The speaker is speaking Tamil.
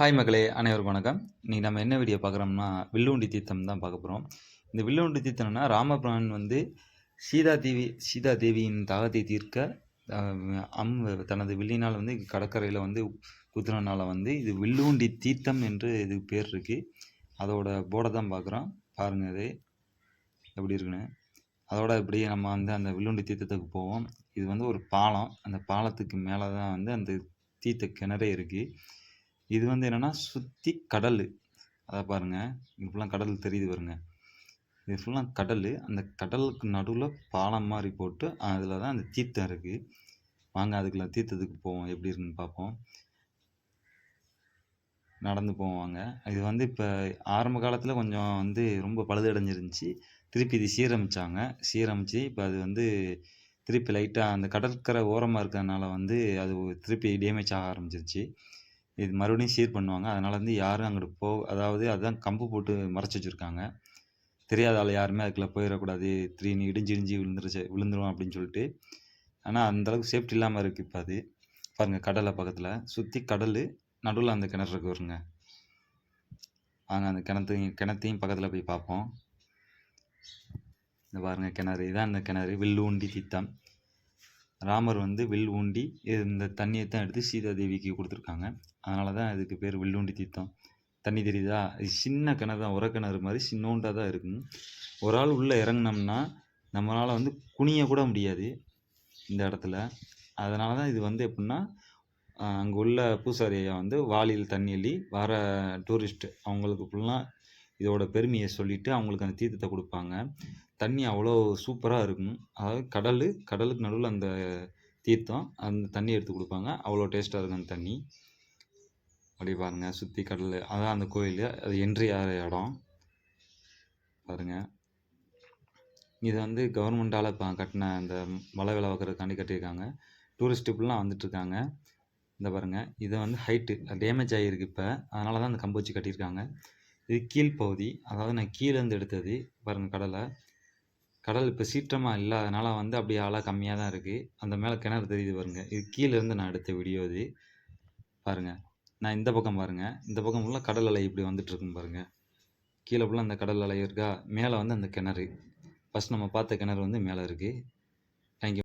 ஹாய் மகளே. அனைவருக்கும் வணக்கம். இன்றைக்கி நம்ம என்ன வீடியோ பார்க்குறோம்னா வில்லுண்டி தீர்த்தம் தான் பார்க்க போகிறோம் இந்த வில்லுண்டி தீர்த்தம்னா ராமபிரான் வந்து சீதா தேவி சீதா தேவியின் தாகத்தை தீர்க்க அம் தனது வில்லினால் வந்து கடற்கரையில் வந்து குத்துறனால வந்து இது வில்லுண்டி தீர்த்தம் என்று இது பேர் இருக்குது அதோட போர்டை தான் பார்க்குறோம். பாருங்கள் அது எப்படி இருக்குன்னு. அதோட இப்படியே நம்ம வந்து அந்த வில்லுண்டி தீர்த்தத்துக்கு போவோம். இது வந்து ஒரு பாலம். அந்த பாலத்துக்கு மேலே தான் வந்து அந்த தீர்த்த கிணறே இருக்குது இது வந்து என்னென்னா சுற்றி கடல். அதை பாருங்கள் இது ஃபுல்லாக கடல் தெரியுது பாருங்க. இது ஃபுல்லாக கடல். அந்த கடலுக்கு நடுவில் பாலம் மாதிரி போட்டு அதில் தான் அந்த தீர்த்தம் இருக்குது வாங்க அதுக்குள்ள தீர்த்தத்துக்கு போவோம். எப்படி இருக்குன்னு பார்ப்போம் நடந்து போவாங்க இது வந்து இப்போ ஆரம்ப காலத்தில் கொஞ்சம் வந்து ரொம்ப பழுதடைஞ்சிருந்துச்சு. திருப்பி இது சீரமைச்சாங்க. சீரமைச்சு இப்போ அது வந்து திருப்பி லைட்டாக அந்த கடற்கரை ஓரமாக இருக்கிறதுனால வந்து அது திருப்பி டேமேஜ் ஆக ஆரம்பிச்சிருச்சு. இது மறுபடியும் சீர் பண்ணுவாங்க. அதனால வந்து யாரும் அங்கிட்டு போ அதாவது அதுதான் கம்பு போட்டு மறைச்சி வச்சுருக்காங்க. தெரியாத ஆள் யாருமே அதுக்குள்ளே போயிடக்கூடாது. திடீர்னு இடிஞ்சு இடிஞ்சு விழுந்துருச்சு விழுந்துரும் அப்படின்னு சொல்லிட்டு. ஆனால் அந்தளவுக்கு சேஃப்டி இல்லாமல் இருக்குது இப்போ அது. பாருங்கள் கடலை பக்கத்தில். சுற்றி கடல் நடுவில் அந்த கிணறு இருக்கு வருங்க வாங்க அந்த கிணத்தையும் கிணத்தையும் பக்கத்தில் போய் பார்ப்போம். இந்த பாருங்கள் கிணறு. இதான் அந்த கிணறு. வில்லு உண்டி தீர்த்தம் ராமர் வந்து வில் ஊண்டி இந்த தண்ணியை தான் எடுத்து சீதா தேவிக்கு கொடுத்துருக்காங்க. அதனால தான் இதுக்கு பேர் வில்லுண்டி தீர்த்தம். தண்ணி தெரியுதா? இது சின்ன கிணறு தான் உர கிணறு மாதிரி சின்னோண்டாக தான் இருக்கும் ஒரு ஆள் உள்ளே இறங்குனோம்னா நம்மளால் வந்து குனிய கூட முடியாது இந்த இடத்துல. அதனால தான் இது வந்து எப்படின்னா அங்கே உள்ள பூசாரியை வந்து வாளியில் தண்ணி அள்ளி வர டூரிஸ்ட் அவங்களுக்கு ஃபுல்லாக இதோட பெருமையை சொல்லிட்டு அவங்களுக்கு அந்த தீர்த்தத்தை கொடுப்பாங்க. தண்ணி அவ்வளோ சூப்பராக இருக்கும். அதாவது கடல் கடலுக்கு நடுவில் அந்த தீர்த்தம் அந்த தண்ணி எடுத்து கொடுப்பாங்க. அவ்வளோ டேஸ்ட்டாக இருக்கும் அந்த தண்ணி. அப்படி பாருங்கள் சுற்றி கடல். அதான் அந்த கோயில். அது என்ட்ரி ஆகிற இடம். பாருங்கள் இது வந்து கவர்மெண்ட்டால் இப்போ கட்டின அந்த மலை விலை வைக்கிறதுக்காண்டி கட்டியிருக்காங்க. டூரிஸ்ட் ஃபுல்லாக வந்துட்டுருக்காங்க இந்த பாருங்கள் இதை வந்து ஹைட்டு. டேமேஜ் ஆகிருக்கு இப்போ. அதனால தான் அந்த கம்பு வச்சு கட்டியிருக்காங்க. இது கீழ்ப்பகுதி அதாவது நான் கீழேருந்து எடுத்தது பாருங்கள் கடலை. கடல் இப்போ சீற்றமாக இல்லாதனால வந்து அப்படியே ஆளாக கம்மியாக தான் இருக்குது அந்த மேலே கிணறு தெரியுது பாருங்க. இது கீழேருந்து நான் எடுத்த வீடியோ இது. பாருங்கள் நான் இந்த பக்கம் பாருங்கள் இந்த பக்கம் ஃபுல்லாக கடல் அலை இப்படி வந்துட்டுருக்கும் பாருங்கள் கீழே ஃபுல்லாக அந்த கடல் அலை இருக்கா? மேலே வந்து அந்த கிணறு. ஃபஸ்ட் நம்ம பார்த்த கிணறு வந்து மேலே இருக்குது